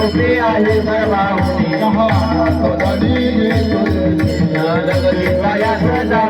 Thank you.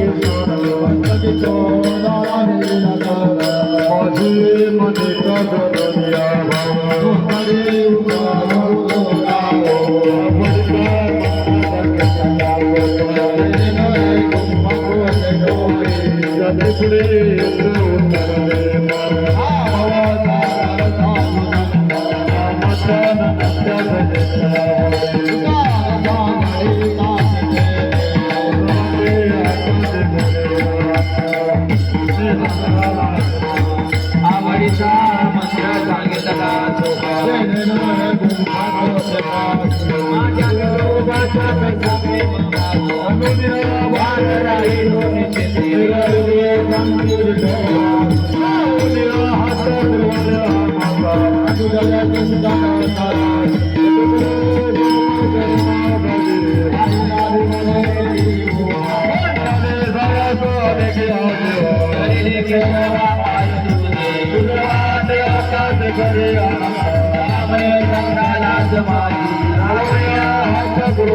Yeah.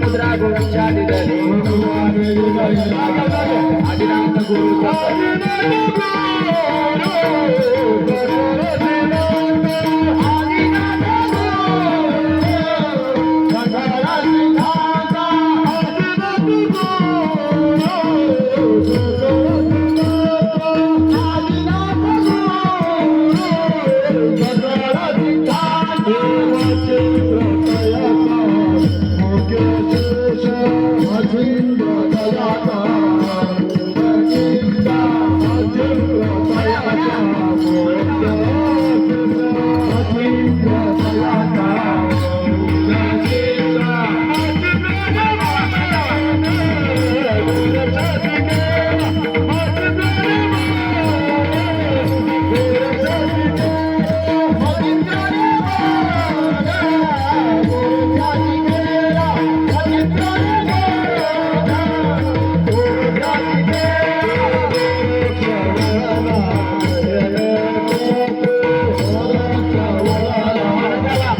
Mudra గోపించాలి అది నామ గురు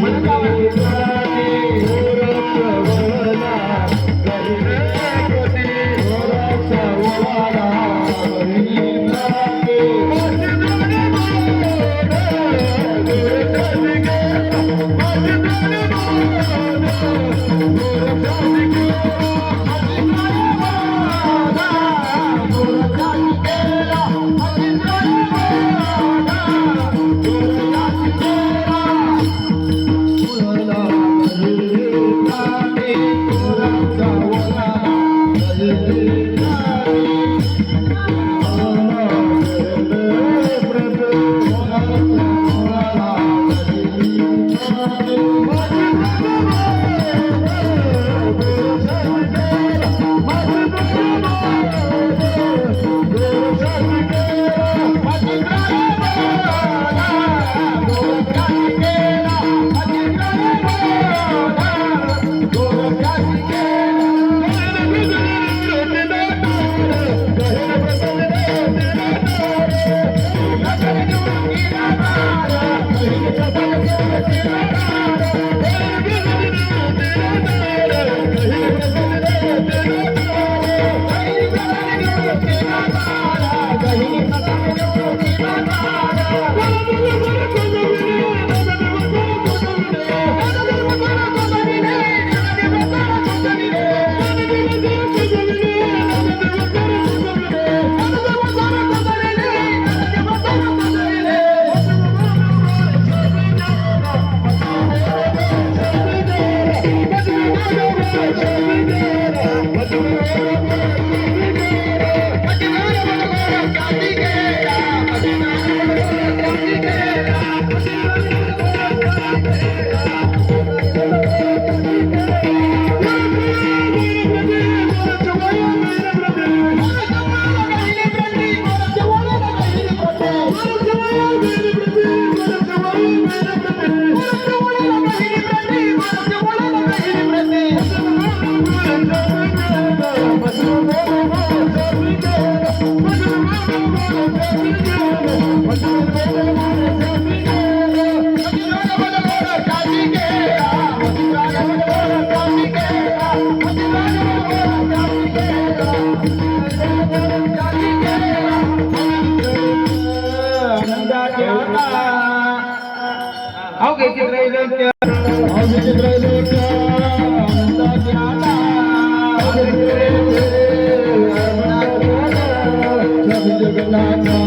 你们找我有 त्रैलोक्य अवघे त्रैलोक्य आनंदाचे आता अवघे त्रैलोक्य जगन्नाथ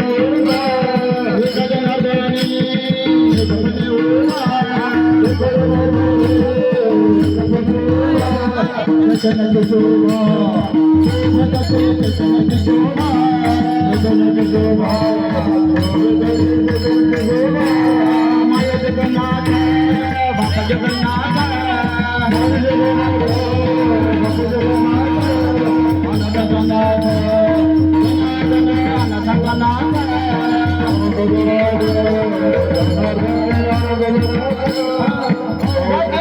ప్రసన్న శోభా ప్రసన్న శోభా ప్రసన్న శోభా మయ జగన్నాథ బాప జగన్నాథ Oh,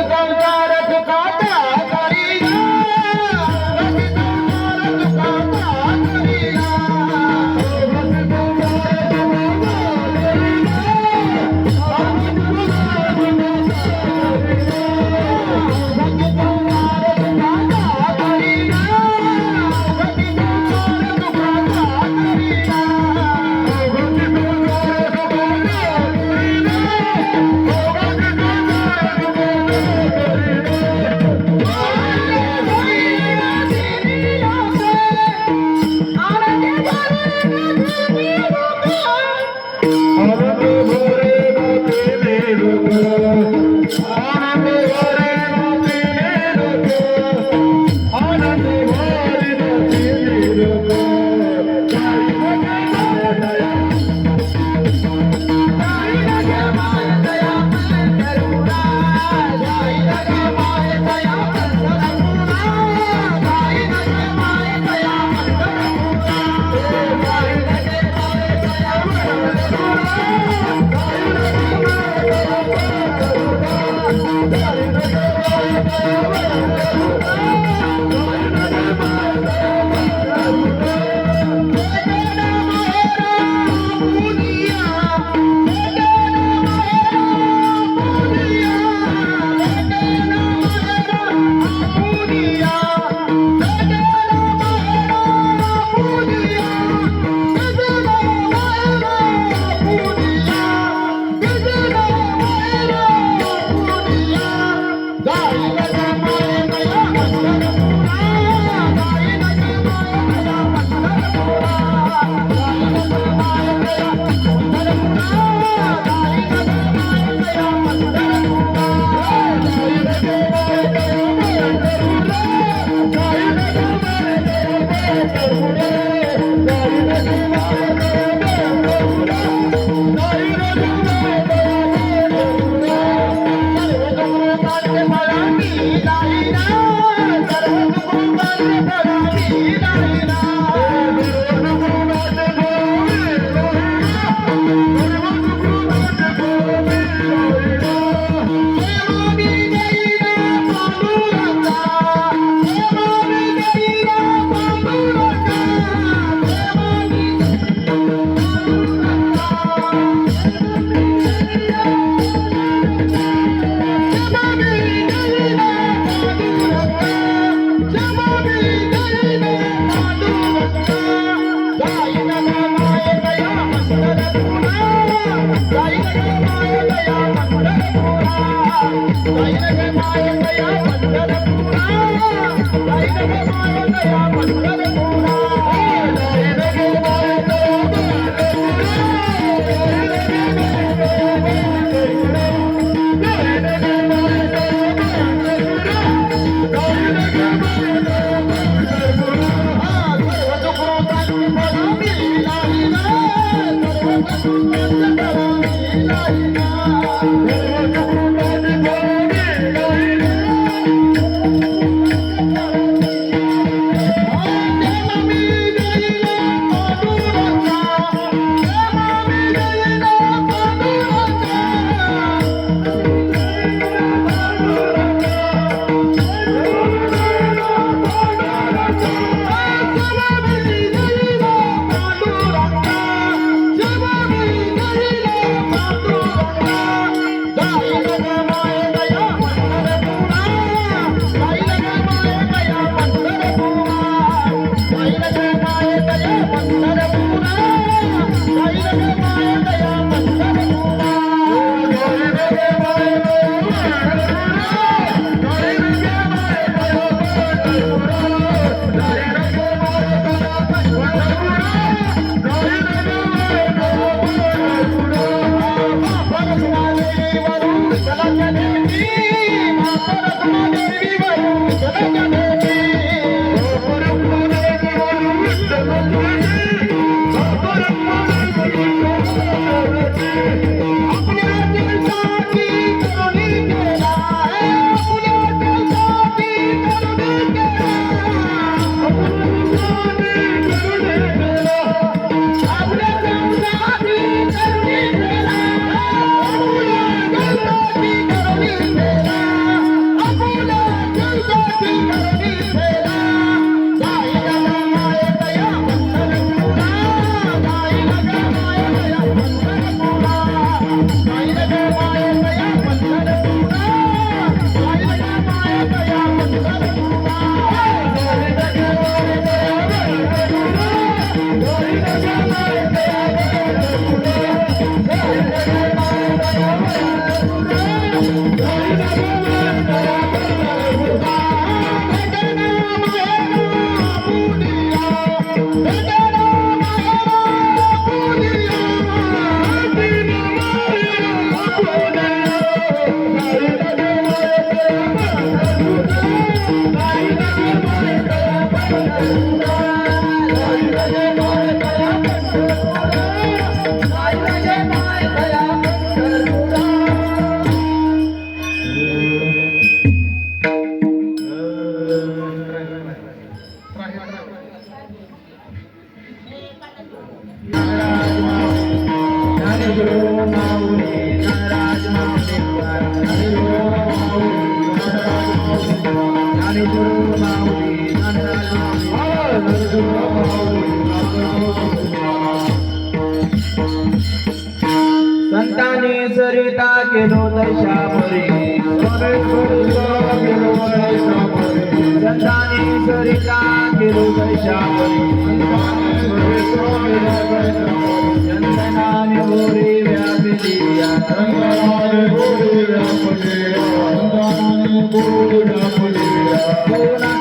కూడా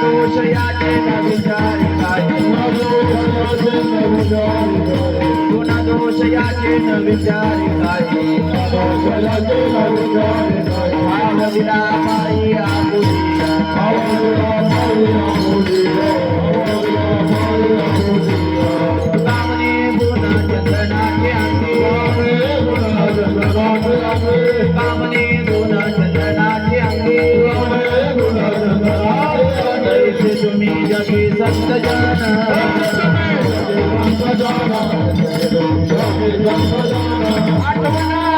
દોષયા કે વિચારી કાય મરો મરો જન વિચારી विषयाचे न विचार काही कौशलाचे न विचार भाव विलापाई आपुलिया कामने गुणा चंद्रनाचे अंगी कामने गुणा चंद्रनाचे अंगी तुम्ही जगी सत्त जाना सत्त जाना। आठवना